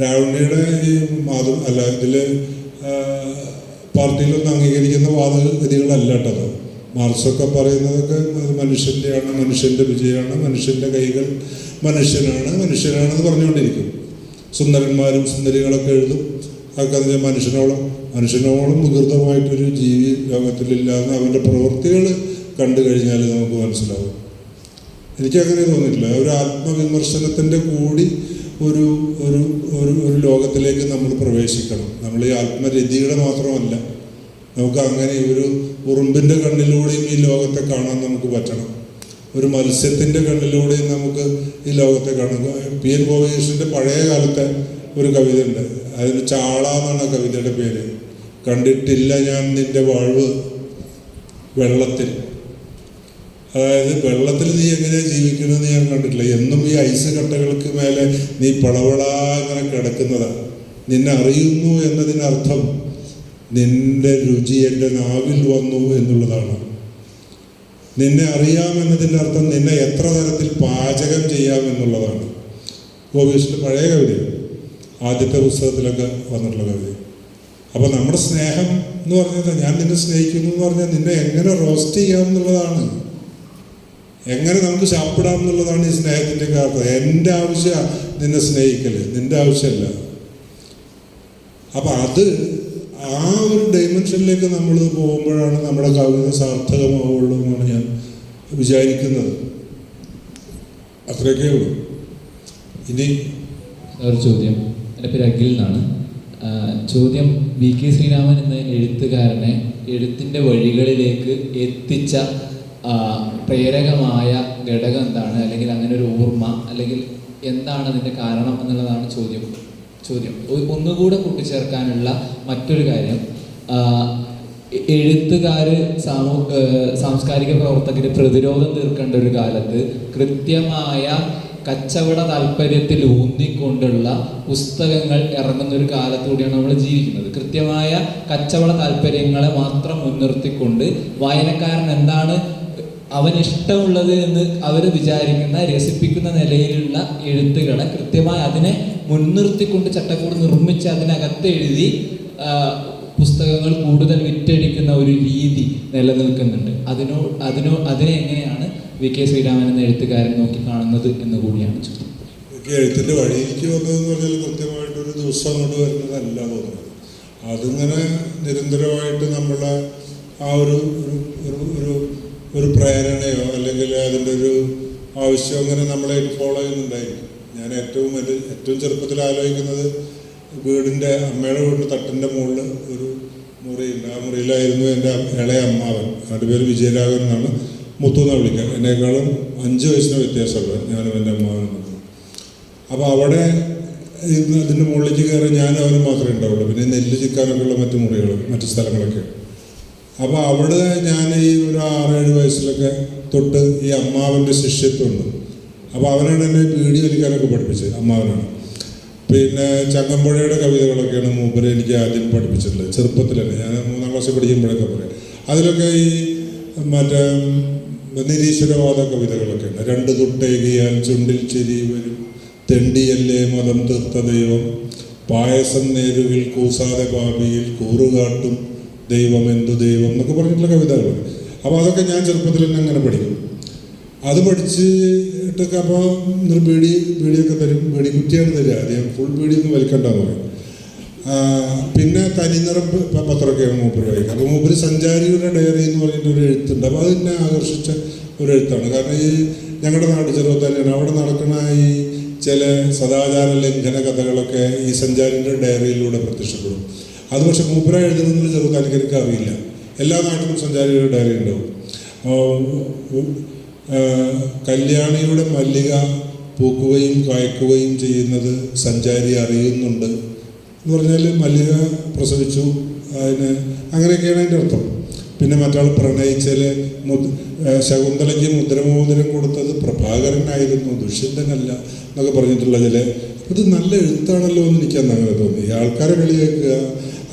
രാവണിയുടെ ഈ മാതൃ അല്ല ഇതിൽ പാർട്ടിയിലൊന്നും അംഗീകരിക്കുന്ന വാദഗതികളല്ല കേട്ടത് മാർസൊക്കെ പറയുന്നതൊക്കെ അത് മനുഷ്യന്റെയാണ് മനുഷ്യന്റെ വിജയമാണ് മനുഷ്യന്റെ കൈകൾ മനുഷ്യനാണ് മനുഷ്യനാണെന്ന് പറഞ്ഞുകൊണ്ടിരിക്കും. സുന്ദരന്മാരും സുന്ദരികളൊക്കെ എഴുതും. അതിന്റെ മനുഷ്യനോളം മനുഷ്യനോളം വികൃതമായിട്ടൊരു ജീവി ലോകത്തിലില്ല എന്ന് അവന്റെ പ്രവൃത്തികൾ കണ്ടു കഴിഞ്ഞാൽ നമുക്ക് മനസ്സിലാവും. എനിക്കങ്ങനെ തോന്നിയിട്ടില്ല. ഒരു ആത്മവിമർശനത്തിന്റെ കൂടി ഒരു ഒരു ഒരു ഒരു ലോകത്തിലേക്ക് നമ്മൾ പ്രവേശിക്കണം. നമ്മൾ ഈ ആത്മരതിയുടെ മാത്രമല്ല നമുക്ക് അങ്ങനെ ഒരു ഉറുമ്പിന്റെ കണ്ണിലൂടെയും ഈ ലോകത്തെ കാണാൻ നമുക്ക് പറ്റണം. ഒരു മത്സ്യത്തിന്റെ കണ്ണിലൂടെയും നമുക്ക് ഈ ലോകത്തെ കാണാം പി എൻ ഗോപകൃഷ്ണന്റെ പഴയ കാലത്തെ ഒരു കവിത ഉണ്ട് അതിന് ചാള എന്നാണ് കവിതയുടെ പേര്. കണ്ടിട്ടില്ല ഞാൻ നിന്റെ വാഴ്വ് വെള്ളത്തിൽ. അതായത് വെള്ളത്തിൽ നീ എങ്ങനെയാണ് ജീവിക്കണമെന്ന് ഞാൻ കണ്ടിട്ടില്ല. എന്നും ഈ ഐസ് കട്ടകൾക്ക് മേലെ നീ പളവളാ ഇങ്ങനെ നിന്നെ അറിയുന്നു എന്നതിനർത്ഥം നിന്റെ രുചി എന്റെ നാവിൽ വന്നു എന്നുള്ളതാണ്. നിന്നെ അറിയാമെന്നതിന്റെ അർത്ഥം നിന്നെ എത്ര തരത്തിൽ പാചകം ചെയ്യാം എന്നുള്ളതാണ്. ഗോപികൃഷ്ണന്റെ പഴയ കവിതയാണ്. ആദ്യത്തെ പുസ്തകത്തിലൊക്കെ വന്നിട്ടുള്ള കവിത. അപ്പോൾ നമ്മുടെ സ്നേഹം എന്ന് പറഞ്ഞാൽ ഞാൻ നിന്നെ സ്നേഹിക്കുന്നു എന്ന് പറഞ്ഞാൽ നിന്നെ എങ്ങനെ റോസ്റ്റ് ചെയ്യാം എന്നുള്ളതാണ്. എങ്ങനെ നമുക്ക് ശാപ്പിടാം എന്നുള്ളതാണ് ഈ സ്നേഹത്തിന്റെ കാരണം എന്റെ ആവശ്യമാണ് നിന്നെ സ്നേഹിക്കൽ നിന്റെ ആവശ്യമല്ല അപ്പം അത് ആ ഒരു ഡൈമെൻഷനിലേക്ക് നമ്മൾ പോകുമ്പോഴാണ് നമ്മുടെ കവിത സാർത്ഥകമാവുള്ളൂ എന്നാണ് ഞാൻ വിചാരിക്കുന്നത്. അത്രയൊക്കെ ഉള്ളൂ. ഇനി ഒരു ചോദ്യം? എന്റെ പേര് അഖിൽ എന്നാണ്. ചോദ്യം വി കെ ശ്രീരാമൻ എന്ന എഴുത്തുകാരനെ എഴുത്തിന്റെ വഴികളിലേക്ക് എത്തിച്ച പ്രേരകമായ ഘടകം എന്താണ്? അല്ലെങ്കിൽ അങ്ങനെ ഒരു ഓർമ്മ അല്ലെങ്കിൽ എന്താണ് അതിന്റെ കാരണം എന്നുള്ളതാണ് ചോദ്യം. ചോദ്യം. ഒന്നുകൂടെ കൂട്ടിച്ചേർക്കാനുള്ള മറ്റൊരു കാര്യം എഴുത്തുകാർ സാമൂ സാംസ്കാരിക പ്രവർത്തകർ പ്രതിരോധം തീർക്കേണ്ട ഒരു കാലത്ത് കൃത്യമായ കച്ചവട താല്പര്യത്തിൽ ഊന്നിക്കൊണ്ടുള്ള പുസ്തകങ്ങൾ ഇറങ്ങുന്ന ഒരു കാലത്തൂടെയാണ് നമ്മൾ ജീവിക്കുന്നത്. കൃത്യമായ കച്ചവട താല്പര്യങ്ങളെ മാത്രം മുൻനിർത്തിക്കൊണ്ട് വായനക്കാരൻ എന്താണ് അവൻ ഇഷ്ടമുള്ളത് എന്ന് അവർ വിചാരിക്കുന്ന രസിപ്പിക്കുന്ന നിലയിലുള്ള എഴുത്തുകളെ കൃത്യമായി അതിനെ മുൻനിർത്തിക്കൊണ്ട് ചട്ടക്കൂട് നിർമ്മിച്ച് അതിനകത്ത് എഴുതി പുസ്തകങ്ങൾ കൂടുതൽ വിറ്റഴിക്കുന്ന ഒരു രീതി നിലനിൽക്കുന്നുണ്ട്. അതിനോ അതിനോ അതിനെ എങ്ങനെയാണ് വി കെ ശ്രീരാമൻ എന്ന എഴുത്തുകാരൻ നോക്കി കാണുന്നത് എന്ന് കൂടിയാണ് ചോദ്യം. എനിക്ക് എഴുത്തിന്റെ വഴിയിലേക്ക് വന്നതെന്ന് പറഞ്ഞാൽ കൃത്യമായിട്ടൊരു ദിവസം അങ്ങോട്ട് വരുന്നതല്ല തോന്നുന്നത്. അതിങ്ങനെ നിരന്തരമായിട്ട് നമ്മളെ ആ ഒരു ഒരു ഒരു പ്രേരണയോ അല്ലെങ്കിൽ അതിന്റെ ഒരു ആവശ്യം അങ്ങനെ നമ്മളെ ഫോളോ ചെയ്യുന്നുണ്ടായിരിക്കും. ഞാൻ ഏറ്റവും ഏറ്റവും ചെറുപ്പത്തിൽ ആലോചിക്കുന്നത് വീടിന്റെ അമ്മയുടെ വീടിന്റെ തട്ടിന്റെ മുകളിൽ ഒരു മുറിയുണ്ട് ആ മുറിയിലായിരുന്നു എന്റെ ഇളയ അമ്മാവൻ. അവന്റെ പേര് വിജയരാഘവൻ എന്നാണ്. മുത്തു വിളിക്കാം. എന്നേക്കാളും അഞ്ച് വയസ്സിന് വ്യത്യാസമുള്ളത് ഞാനും എന്റെ അമ്മാവനും അപ്പോൾ അവിടെ ഇന്ന് അതിന്റെ മുകളിലേക്ക് കയറി ഞാനും അവനും മാത്രമേ ഉണ്ടാവുള്ളൂ. പിന്നെ നെല്ല് ചിക്കാനൊക്കെ ഉള്ള മറ്റു മുറികൾ മറ്റു സ്ഥലങ്ങളൊക്കെ. അപ്പോൾ അവിടെ ഞാൻ ഈ ഒരു ആറേഴ് വയസ്സിലൊക്കെ തൊട്ട് ഈ അമ്മാവന്റെ ശിഷ്യത്വമുണ്ട് അപ്പോൾ അവനാണ് എന്നെ ബീഡി വലിക്കാനൊക്കെ പഠിപ്പിച്ചത് അമ്മാവനാണ്. പിന്നെ ചങ്ങമ്പുഴയുടെ കവിതകളൊക്കെയാണ് മൂപ്പര് എനിക്ക് ആദ്യം പഠിപ്പിച്ചിട്ടുള്ളത് ചെറുപ്പത്തിൽ തന്നെ ഞാൻ മൂന്നാം ക്ലാസ്സിൽ പഠിക്കുമ്പോഴൊക്കെ പറയാം. അതിലൊക്കെ ഈ മറ്റേ നിരീശ്വരവാദ കവിതകളൊക്കെ ഉണ്ട്. രണ്ട് തൊട്ടേകിയാൽ ചുണ്ടിൽ ചെരി വരും. തെണ്ടിയല്ലേ മതം തീർത്ത ദൈവം. പായസം നേരുവിൽ കൂസാതെ പാപിയിൽ കൂറുകാട്ടും ദൈവം എന്തു ദൈവം എന്നൊക്കെ പറഞ്ഞിട്ടുള്ള കവിതകൾ അപ്പോൾ അതൊക്കെ ഞാൻ ചെറുപ്പത്തിൽ തന്നെ അങ്ങനെ പഠിക്കും. അത് പഠിച്ചിട്ടൊക്കെ അപ്പോൾ ബീഡി ബീഡിയൊക്കെ തരും. ബീഡി കുറ്റിയാണ് തരിക. ആദ്യം ഫുൾ ബീഡിയൊന്നും വലിക്കണ്ടെന്ന് പറയും. പിന്നെ തനിനിറം പ- പത്രമൊക്കെയാണ് മൂപ്പര് വായിക്കുക അപ്പോൾ മൂപ്പര് സഞ്ചാരിയുടെ ഡയറി എന്ന് പറഞ്ഞിട്ട് ഒരു എഴുത്തുണ്ട്. അപ്പോൾ അതിനെ ആകർഷിച്ച ഒരു എഴുത്താണ്. കാരണം ഈ ഞങ്ങളുടെ നാട് ചെറുപ്പം തന്നെയാണ് അവിടെ നടക്കുന്ന ഈ ചില സദാചാര ലംഘന കഥകളൊക്കെ ഈ സഞ്ചാരിയുടെ ഡയറിയിലൂടെ പ്രത്യക്ഷപ്പെടും. അത് പക്ഷെ മൂപ്പര എഴുതുന്നത് ചെറുതാലിക്ക് എനിക്ക് അറിയില്ല. എല്ലാ നാട്ടിലും സഞ്ചാരിയുടെ ഡയറി ഉണ്ടാവും. കല്യാണിയുടെ മല്ലിക പൂക്കുകയും കായ്ക്കുകയും ചെയ്യുന്നത് സഞ്ചാരി അറിയുന്നുണ്ട്. എന്ന് പറഞ്ഞാൽ മല്ലിക പ്രസവിച്ചു അതിന് അങ്ങനെയൊക്കെയാണ് അതിന്റെ അർത്ഥം. പിന്നെ മറ്റാൾ പ്രണയിച്ചാൽ മുദ് ശകുന്തലയ്ക്ക് മുദ്രമോതിരം കൊടുത്തത് പ്രഭാകരനായിരുന്നു ദുഷ്യന്തനല്ല എന്നൊക്കെ പറഞ്ഞിട്ടുള്ള ചില ഇത് നല്ല എഴുത്താണല്ലോ എന്ന് എനിക്ക് അങ്ങനെ തോന്നി. ആൾക്കാരെ കളിയാക്കുക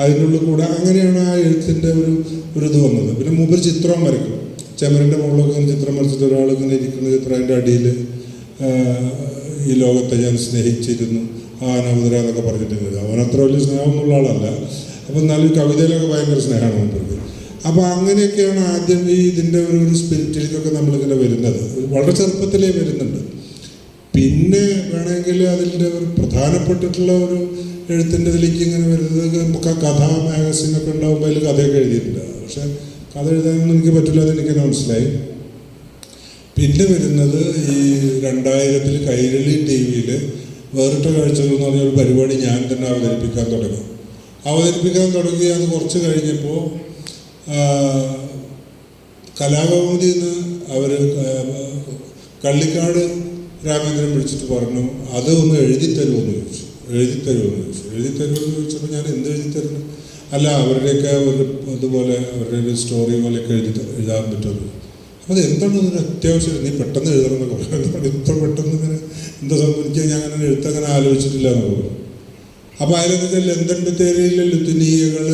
അതിനുള്ളിൽ കൂടെ അങ്ങനെയാണ് ആ എഴുത്തിന്റെ ഒരു ഒരു ഇത് വന്നത്. പിന്നെ മുമ്പ് ചിത്രം വരയ്ക്കും. ചെമരന്റെ മുകളിലൊക്കെ ചിത്രം വരച്ചിട്ട് ഒരാൾ ഇങ്ങനെ ഇരിക്കുന്ന ചിത്രം അതിന്റെ അടിയിൽ ഈ ലോകത്തെ ഞാൻ സ്നേഹിച്ചിരുന്നു. ആനമുദ്ര എന്നൊക്കെ പറഞ്ഞിട്ടുണ്ട് അവൻ അത്ര വലിയ സ്നേഹമൊന്നുള്ള ആളല്ല. അപ്പം എന്നാലും കവിതയിലൊക്കെ ഭയങ്കര സ്നേഹമാണ് മൂപ്പർക്ക് അപ്പോൾ അങ്ങനെയൊക്കെയാണ് ആദ്യം ഈ ഇതിന്റെ ഒരു ഒരു സ്പിരിറ്റിലേക്കൊക്കെ നമ്മളിങ്ങനെ വരുന്നത്. വളരെ ചെറുപ്പത്തിലേ വരുന്നുണ്ട്. പിന്നെ വേണമെങ്കിൽ അതിന്റെ ഒരു പ്രധാനപ്പെട്ടിട്ടുള്ള ഒരു എഴുത്തിന്റെ ഇതിലേക്ക് ഇങ്ങനെ വരുന്നത് കഥ മാഗസിനൊക്കെ ഉണ്ടാകുമ്പോൾ അതിൽ കഥയൊക്കെ എഴുതിയിട്ടുണ്ട്. പക്ഷെ കഥ എഴുതാനൊന്നും എനിക്ക് പറ്റില്ല എനിക്ക് മനസ്സിലായി. പിന്നെ വരുന്നത് ഈ രണ്ടായിരത്തിൽ കൈരളി ടി വിയിൽ വേറിട്ട കാഴ്ചകൾ എന്ന് പറഞ്ഞ ഒരു പരിപാടി ഞാൻ തന്നെ അവതരിപ്പിക്കാൻ തുടങ്ങി. അവതരിപ്പിക്കാൻ തുടങ്ങി അത് കുറച്ച് കഴിഞ്ഞപ്പോൾ കലാകൗമുദിയിൽ നിന്ന് അവർ കള്ളിക്കാട് രാമേന്ദ്രൻ വിളിച്ചിട്ട് പറഞ്ഞു അത് ഒന്ന് എഴുതി തരുമെന്ന് ചോദിച്ചു. എഴുതി തരുമെന്ന് ചോദിച്ചു. എഴുതി തരുമെന്ന് ചോദിച്ചപ്പോൾ ഞാൻ എന്ത് എഴുതി തരുന്നു അല്ല അവരുടെയൊക്കെ ഒരു ഇതുപോലെ അവരുടെ ഒരു സ്റ്റോറി പോലെയൊക്കെ എഴുതി എഴുതാൻ പറ്റുമെന്ന് അത് എന്താണ് ഇതിന് അത്യാവശ്യം? നീ പെട്ടെന്ന് എഴുതണം എന്നൊക്കെ പറയുന്നത് ഇത്ര പെട്ടെന്ന് ഇങ്ങനെ എന്താ സംഭവിക്കുക ഞാൻ അങ്ങനെ എഴുത്തങ്ങനെ ആലോചിച്ചിട്ടില്ല എന്ന് പറഞ്ഞു അപ്പോൾ അതിലെന്താ വെച്ചാൽ ലണ്ടൻ ബത്തേരിയിലെ ലുത്തിനീയകൾ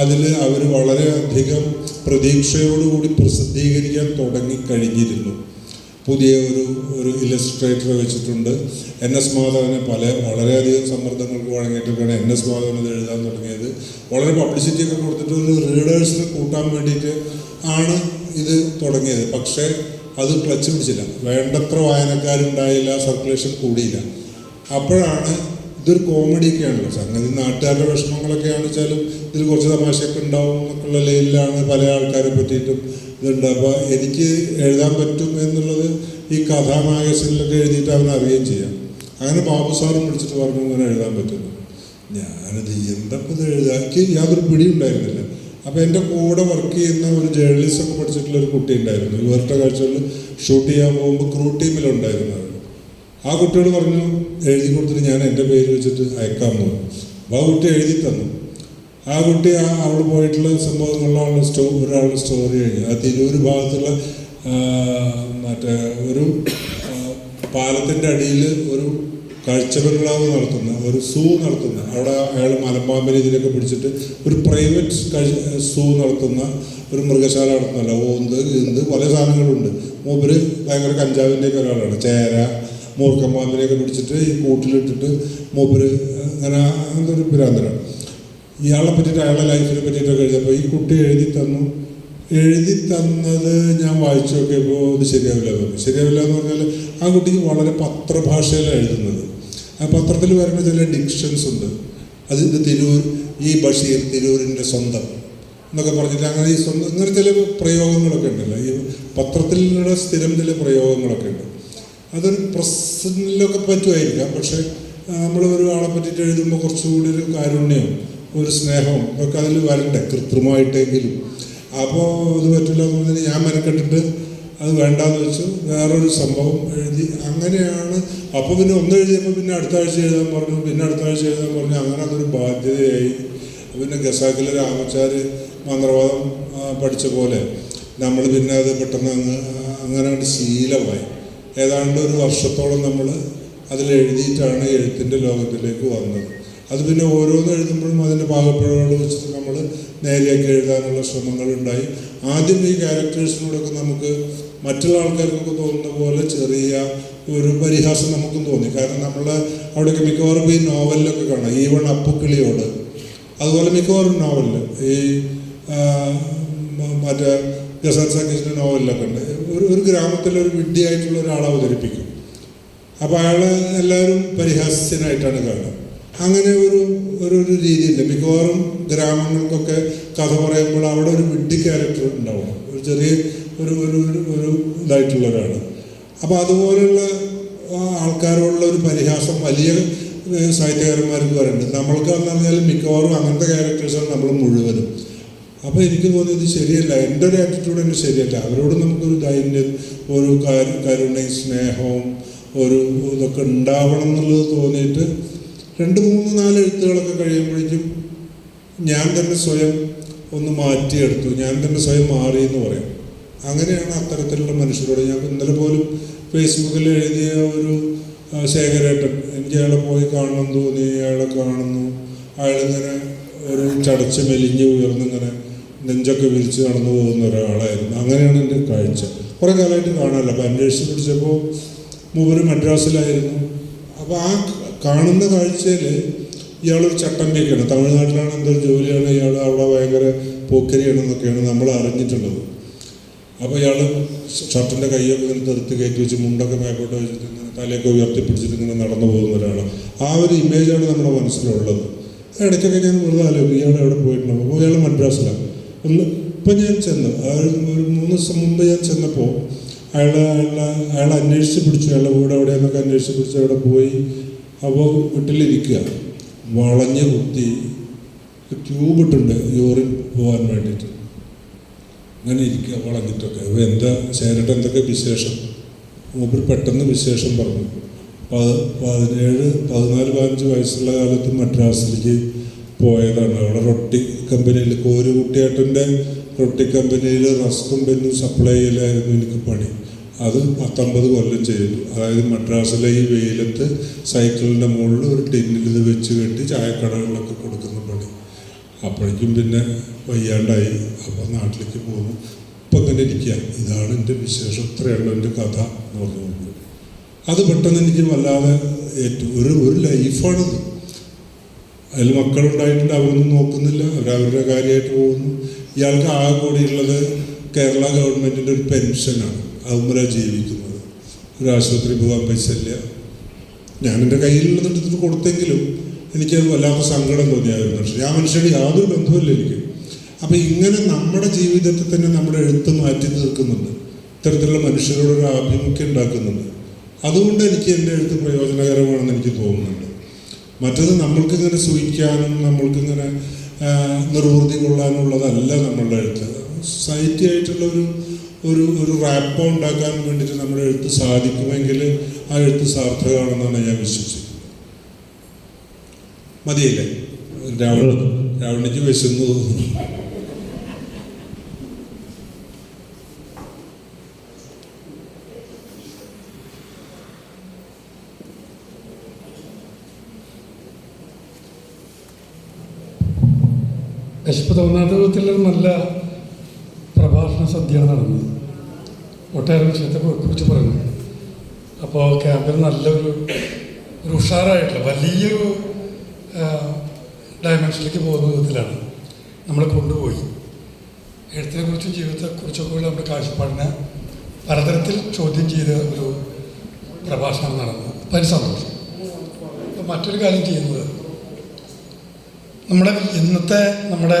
അതിൽ അവർ വളരെയധികം പ്രതീക്ഷയോടുകൂടി പ്രസിദ്ധീകരിക്കാൻ തുടങ്ങിക്കഴിഞ്ഞിരുന്നു പുതിയ ഒരു ഒരു ഇലസ്ട്രേറ്ററെ വെച്ചിട്ടുണ്ട്. എൻ എസ് മാധവനെ പല വളരെയധികം സമ്മർദ്ദങ്ങൾക്ക് വഴങ്ങിയിട്ടൊക്കെയാണ് എൻ എസ് മാധവൻ ഇത് എഴുതാൻ തുടങ്ങിയത്. വളരെ പബ്ലിസിറ്റി ഒക്കെ കൊടുത്തിട്ട് ഒരു റീഡേഴ്സിനെ കൂട്ടാൻ വേണ്ടിയിട്ട് ആണ് ഇത് തുടങ്ങിയത്. പക്ഷേ അത് ക്ലച്ച് പിടിച്ചില്ല വേണ്ടത്ര വായനക്കാരുണ്ടായില്ല സർക്കുലേഷൻ കൂടിയില്ല. അപ്പോഴാണ് ഇതൊരു കോമഡിയൊക്കെയാണല്ലോ സംഗതി നാട്ടുകാരുടെ വിഷമങ്ങളൊക്കെയാണ് വെച്ചാലും ഇതിൽ കുറച്ച് തമാശയൊക്കെ ഉണ്ടാവും എന്നൊക്കെയുള്ള ലെയിലാണ് പല ആൾക്കാരെ പറ്റിയിട്ടും ഇതുണ്ട്. അപ്പോൾ എനിക്ക് എഴുതാൻ പറ്റും എന്നുള്ളത് ഈ കഥാ മാഗസിനിലൊക്കെ എഴുതിയിട്ട് അവൻ അറിയുകയും ചെയ്യാം. അങ്ങനെ ബാബു സാറും വിളിച്ചിട്ട് പറഞ്ഞു ഇങ്ങനെ എഴുതാൻ പറ്റുന്നു. ഞാനത് എന്തപ്പോൾ ഇത് എഴുതാക്കി യാതൊരു പിടി ഉണ്ടായിരുന്നില്ല അപ്പോൾ എന്റെ കൂടെ വർക്ക് ചെയ്യുന്ന ഒരു ജേർണലിസ്റ്റ് ഒക്കെ പഠിച്ചിട്ടുള്ള ഒരു കുട്ടി ഉണ്ടായിരുന്നു. ഇവരുടെ കാഴ്ചകളിൽ ഷൂട്ട് ചെയ്യാൻ പോകുമ്പോൾ ക്രൂ ടീമിലുണ്ടായിരുന്നു അവർ ആ കുട്ടിയോട് പറഞ്ഞു എഴുതി കൊടുത്തിട്ട് ഞാൻ എന്റെ പേര് വെച്ചിട്ട് അയക്കാൻ പോകും അപ്പോൾ ആ കുട്ടി എഴുതി തന്നു. ആ കുട്ടി ആ അവിടെ പോയിട്ടുള്ള സംഭവങ്ങളിലുള്ള സ്റ്റോ ഒരാളുടെ സ്റ്റോറി കഴിഞ്ഞു ആ തിരൂർ ഭാഗത്തുള്ള മറ്റേ ഒരു പാലത്തിന്റെ അടിയിൽ ഒരു കാഴ്ചബംഗ്ലാവ് നടത്തുന്ന ഒരു സൂ നടത്തുന്ന അവിടെ അയാൾ മലമ്പാമ്പിനെ ഇതിലൊക്കെ പിടിച്ചിട്ട് ഒരു പ്രൈവറ്റ് സൂ നടത്തുന്ന ഒരു മൃഗശാല നടത്തുന്നല്ല ഓന്ത് ഇന്ത് പല സാധനങ്ങളുണ്ട്. മൂപ്പര് ഭയങ്കര കഞ്ചാവിന്റെയൊക്കെ ഒരാളാണ്. ചേര മൂർക്കമ്പാമ്പിനെയൊക്കെ പിടിച്ചിട്ട് ഈ കൂട്ടിലിട്ടിട്ട് മൂപ്പര് അങ്ങനെ അങ്ങനത്തെ ഒരു ഭ്രാന്തരാണ് ഇയാളെ പറ്റിയിട്ട് അയാളെ ലൈഫിനെ പറ്റിയിട്ടൊക്കെ എഴുതിയപ്പോൾ ഈ കുട്ടി എഴുതി തന്നു. എഴുതി തന്നത് ഞാൻ വായിച്ചു നോക്കിയപ്പോൾ അത് ശരിയാവില്ല എന്ന് പറഞ്ഞു. ശരിയാവില്ല എന്ന് പറഞ്ഞാൽ ആ കുട്ടിക്ക് വളരെ പത്രഭാഷയിലാണ് എഴുതുന്നത്. പത്രത്തിൽ വരുന്ന ചില ഡിക്ഷൻസ് ഉണ്ട്. അത് ഇത് തിരൂർ ഈ ബഷീർ തിരൂരിന്റെ സ്വന്തം എന്നൊക്കെ പറഞ്ഞിട്ട് അങ്ങനെ ഈ സ്വന്തം ഇങ്ങനെ ചില പ്രയോഗങ്ങളൊക്കെ ഉണ്ടല്ലോ. ഈ പത്രത്തിലൂടെ സ്ഥിരം ചില പ്രയോഗങ്ങളൊക്കെ ഉണ്ട്. അതൊരു പ്രസിലൊക്കെ പറ്റുമായിരിക്കാം. പക്ഷെ നമ്മൾ ഒരാളെ പറ്റിയിട്ട് എഴുതുമ്പോൾ കുറച്ചുകൂടി ഒരു കാരുണ്യവും ഒരു സ്നേഹവും ഒക്കെ അതിൽ വരണ്ടേ കൃത്രിമമായിട്ടെങ്കിലും. അപ്പോൾ അത് പറ്റില്ല എന്നുള്ളതിന് ഞാൻ മെനക്കെട്ടിട്ട് അത് വേണ്ടാന്ന് വെച്ചു വേറൊരു സംഭവം എഴുതി. അങ്ങനെയാണ്. അപ്പോൾ പിന്നെ ഒന്ന് എഴുതിയപ്പോൾ പിന്നെ അടുത്ത ആഴ്ച എഴുതാൻ പറഞ്ഞു. പിന്നെ അടുത്ത ആഴ്ച എഴുതാൻ പറഞ്ഞു. അങ്ങനെ അതൊരു ബാധ്യതയായി. പിന്നെ ഗസാക്കിലെ രാമച്ചാർ മന്ത്രവാദം പഠിച്ച പോലെ നമ്മൾ പിന്നെ അത് പെട്ടെന്ന് അങ്ങ് അങ്ങനെ ഒരു ശീലമായി. ഏതാണ്ട് ഒരു വർഷത്തോളം നമ്മൾ അതിൽ എഴുതിയിട്ടാണ് എഴുത്തിന്റെ ലോകത്തിലേക്ക് വന്നത്. അത് പിന്നെ ഓരോന്ന് എഴുതുമ്പോഴും അതിന്റെ പാകപ്പിഴകൾ വെച്ചിട്ട് നമ്മൾ നേരെയൊക്കെ എഴുതാനുള്ള ശ്രമങ്ങളുണ്ടായി. ആദ്യം ഈ ക്യാരക്ടേഴ്സിനോടൊക്കെ നമുക്ക് മറ്റുള്ള ആൾക്കാർക്കൊക്കെ തോന്നുന്ന പോലെ ചെറിയ ഒരു പരിഹാസം നമുക്കും തോന്നി. കാരണം നമ്മൾ അവിടെയൊക്കെ മിക്കവാറും ഈ നോവലിലൊക്കെ കാണാം. ഈവൺ അപ്പുക്കിളിയോട്. അതുപോലെ മിക്കവാറും നോവലിൽ ഈ മറ്റേ ജസാൻ സക്കീസിന്റെ നോവലിലൊക്കെ ഉണ്ട്. ഒരു ഒരു ഗ്രാമത്തിലെ ഒരു വിഡ്ഢിയായിട്ടുള്ള ഒരാളെ അവതരിപ്പിക്കും. അപ്പോൾ അയാൾ എല്ലാവരും പരിഹാസ്യനായിട്ടാണ് കാണുക. അങ്ങനെ ഒരു ഒരു ഒരു രീതിയില്ല. മിക്കവാറും ഗ്രാമങ്ങൾക്കൊക്കെ കഥ പറയുമ്പോൾ അവിടെ ഒരു വിഡ്ഢി ക്യാരക്ടർ ഉണ്ടാവും. ഒരു ചെറിയ ഒരു ഒരു ഒരു- ഇതായിട്ടുള്ളവരാണ്. അപ്പോൾ അതുപോലെയുള്ള ആൾക്കാരോടുള്ള ഒരു പരിഹാസം വലിയ സാഹിത്യകാരന്മാർക്ക് പറയുന്നുണ്ട് നമ്മൾക്ക് എന്ന് പറഞ്ഞാൽ മിക്കവാറും അങ്ങനത്തെ ക്യാരക്ടേഴ്സാണ് നമ്മൾ മുഴുവനും. അപ്പോൾ എനിക്ക് തോന്നിയത് ശരിയല്ല. എന്റെ ഒരു ആറ്റിറ്റ്യൂഡ് തന്നെ ശരിയല്ല. അവരോട് നമുക്കൊരു ദൈന്യം ഒരു കരു- കരുണയും സ്നേഹവും ഒരു ഇതൊക്കെ ഉണ്ടാവണം എന്നുള്ളത് തോന്നിയിട്ട് രണ്ട് മൂന്ന് നാല് എഴുത്തുകളൊക്കെ കഴിയുമ്പോഴേക്കും ഞാൻ തന്നെ സ്വയം ഒന്ന് മാറ്റിയെടുത്തു. ഞാൻ തന്നെ സ്വയം മാറി എന്ന് പറയും. അങ്ങനെയാണ് അത്തരത്തിലുള്ള മനുഷ്യരോട് ഞാൻ ഇന്നലെ പോലും ഫേസ്ബുക്കിൽ എഴുതിയ ഒരു ശേഖരേട്ടൻ. എനിക്ക് അയാളെ പോയി കാണണം തോന്നി അയാളെ കാണുന്നു. അയാളിങ്ങനെ ഒരു ചടച്ച് മെലിഞ്ഞ് ഉയർന്നിങ്ങനെ നെഞ്ചൊക്കെ വിരിച്ച് നടന്നു പോകുന്ന ഒരാളായിരുന്നു. അങ്ങനെയാണ് എന്റെ കാഴ്ച. കുറേ കാലമായിട്ട് കാണാമല്ലോ അപ്പോൾ അന്വേഷിച്ച് പിടിച്ചപ്പോൾ മൂവര് മദ്രാസിലായിരുന്നു. അപ്പോൾ ആ കാണുന്ന കാഴ്ചയിൽ ഇയാളൊരു ചട്ടമ്പിയൊക്കെയാണ് തമിഴ്നാട്ടിലാണ് എന്തൊരു ജോലിയാണ് ഇയാൾ അവിടെ ഭയങ്കര പോക്കരിയാണെന്നൊക്കെയാണ് നമ്മൾ അറിഞ്ഞിട്ടുള്ളത്. അപ്പോൾ ഇയാൾ ഷർട്ടിന്റെ കൈയൊക്കെ ഇങ്ങനെ തെറുത്ത് കയറ്റി വെച്ച് മുണ്ടൊക്കെ മേപ്പോട്ട് വെച്ചിട്ട് ഇങ്ങനെ തലയൊക്കെ ഉയർത്തിപ്പിടിച്ചിട്ട് ഇങ്ങനെ നടന്നു പോകുന്ന ഒരാളാണ്. ആ ഒരു ഇമേജാണ് നമ്മുടെ മനസ്സിലുള്ളത്. ഇടയ്ക്കൊക്കെ ഞാൻ വെറുതെ ആലോചിക്കും ഇയാൾ എവിടെ പോയിട്ടുണ്ടാവും അപ്പോൾ ഇയാൾ മദ്രാസിലാണ്. ഒന്ന് ഇപ്പം ഞാൻ ചെന്ന് ഒരു മൂന്ന് ദിവസം മുമ്പ് ഞാൻ ചെന്നപ്പോൾ അയാൾ അയാളെ അയാൾ അന്വേഷിച്ച് പിടിച്ചു. അയാളുടെ വീട് എവിടെയെന്നൊക്കെ അന്വേഷിച്ച് പിടിച്ച് അവിടെ പോയി. അപ്പോൾ വീട്ടിലിരിക്കുക. വളഞ്ഞ് കുത്തി ട്യൂബ് ഇട്ടുണ്ട് യൂറിൻ പോകാൻ വേണ്ടിയിട്ട്. അങ്ങനെ ഇരിക്കുക വളഞ്ഞിട്ടൊക്കെ. അപ്പോൾ എന്താ ചേരട്ട് എന്തൊക്കെ വിശേഷം? മൂപ്പർ പെട്ടെന്ന് വിശേഷം പറഞ്ഞു. പത് പതിനേഴ് പതിനാല് പതിനഞ്ച് വയസ്സുള്ള കാലത്ത് മദ്രാസിലേക്ക് പോയതാണ്. അവിടെ റൊട്ടി കമ്പനിയിൽ കോരുകുട്ടിയേട്ടന്റെ റൊട്ടി കമ്പനിയിൽ റസ്കും പെന്നും സപ്ലൈ ചെയ്യലായിരുന്നു എനിക്ക് പണി. അത് പത്തൊമ്പത് കൊല്ലം ചെയ്തു. അതായത് മദ്രാസിലെ ഈ വെയിലത്ത് സൈക്കിളിന്റെ മുകളിൽ ഒരു ടിന്നിൽ ഇത് വെച്ച് കെട്ടി ചായക്കടകളിലൊക്കെ കൊടുക്കുന്ന പണി. അപ്പോഴേക്കും പിന്നെ വയ്യാണ്ടായി. അപ്പോൾ നാട്ടിലേക്ക് പോകുന്നു. ഇപ്പം ഇങ്ങനെ ഇരിക്കുക. ഇതാണ് എന്റെ വിശേഷം. ഇത്രയുള്ള എന്റെ കഥ എന്ന് പറഞ്ഞു അത് പെട്ടെന്ന് എനിക്ക് വല്ലാതെ ഏറ്റവും ഒരു ഒരു ലൈഫാണിത്. അതിൽ മക്കളുണ്ടായിട്ടുണ്ട്. അവരൊന്നും നോക്കുന്നില്ല. അവരവരുടെ കാര്യമായിട്ട് പോകുന്നു. ഇയാൾക്ക് ആകെ കൂടിയുള്ളത് കേരള ഗവൺമെന്റിന്റെ ഒരു പെൻഷനാണ്. അതുപോലെ ജീവിക്കുന്നത്. ഒരു ആശുപത്രി പോകാൻ പൈസ ഇല്ല ഞാൻ എന്റെ കയ്യിലുള്ളത് എടുത്തിട്ട് കൊടുത്തെങ്കിലും എനിക്ക് വല്ലാത്ത സങ്കടം തോന്നിയായിരുന്നു. പക്ഷേ ആ മനുഷ്യരുടെ യാതൊരു ബന്ധവുമില്ല എനിക്ക്. അപ്പം ഇങ്ങനെ നമ്മുടെ ജീവിതത്തെ തന്നെ നമ്മുടെ എഴുത്ത് മാറ്റി തീർക്കുന്നുണ്ട്. ഇത്തരത്തിലുള്ള മനുഷ്യരോടൊരു ആഭിമുഖ്യം ഉണ്ടാക്കുന്നുണ്ട്. അതുകൊണ്ട് എനിക്ക് എന്റെ എഴുത്ത് പ്രയോജനകരമാണെന്ന് എനിക്ക് തോന്നുന്നുണ്ട്. മറ്റത് നമ്മൾക്കിങ്ങനെ സൂഹിക്കാനും നമ്മൾക്കിങ്ങനെ നിർവൃത്തി നിർവൃതി കൊള്ളാനുള്ളതല്ല നമ്മളുടെ എഴുത്ത്. സൊസൈറ്റി ആയിട്ടുള്ള ഒരു ഒരു റാപ്പ് ഉണ്ടാക്കാൻ വേണ്ടിയിട്ട് നമ്മുടെ എഴുത്ത് സാധിക്കുമെങ്കിൽ ആ എഴുത്ത് സാർത്ഥകമാണെന്നാണ് ഞാൻ വിശ്വസിക്കുന്നത്. മതിയില്ലേ? രാവണ രാവണിക്ക് വിശന്നു തോന്നുന്നു വിശപ്പ് തോന്നാത്തതിൽ നല്ല പ്രഭാഷണ സദ്യയാണ് നടന്നത് ഒട്ടേറെ വിഷയത്തെ കുറിച്ച് പറഞ്ഞു ക്യാമ്പിൽ നല്ലൊരു ഒരു ഉഷാറായിട്ടുള്ള വലിയൊരു ഡയമെൻഷനിലേക്ക് പോകുന്ന വിധത്തിലാണ് നമ്മളെ കൊണ്ടുപോയി. എഴുത്തിനെ കുറിച്ചും ജീവിതത്തെക്കുറിച്ചൊക്കെ നമ്മുടെ കാഴ്ചപ്പാടിനെ പലതരത്തിൽ ചോദ്യം ചെയ്ത ഒരു പ്രഭാഷണം നടന്നു. അപ്പം സന്തോഷം. മറ്റൊരു കാര്യം ചെയ്യുന്നത് നമ്മുടെ ഇന്നത്തെ നമ്മുടെ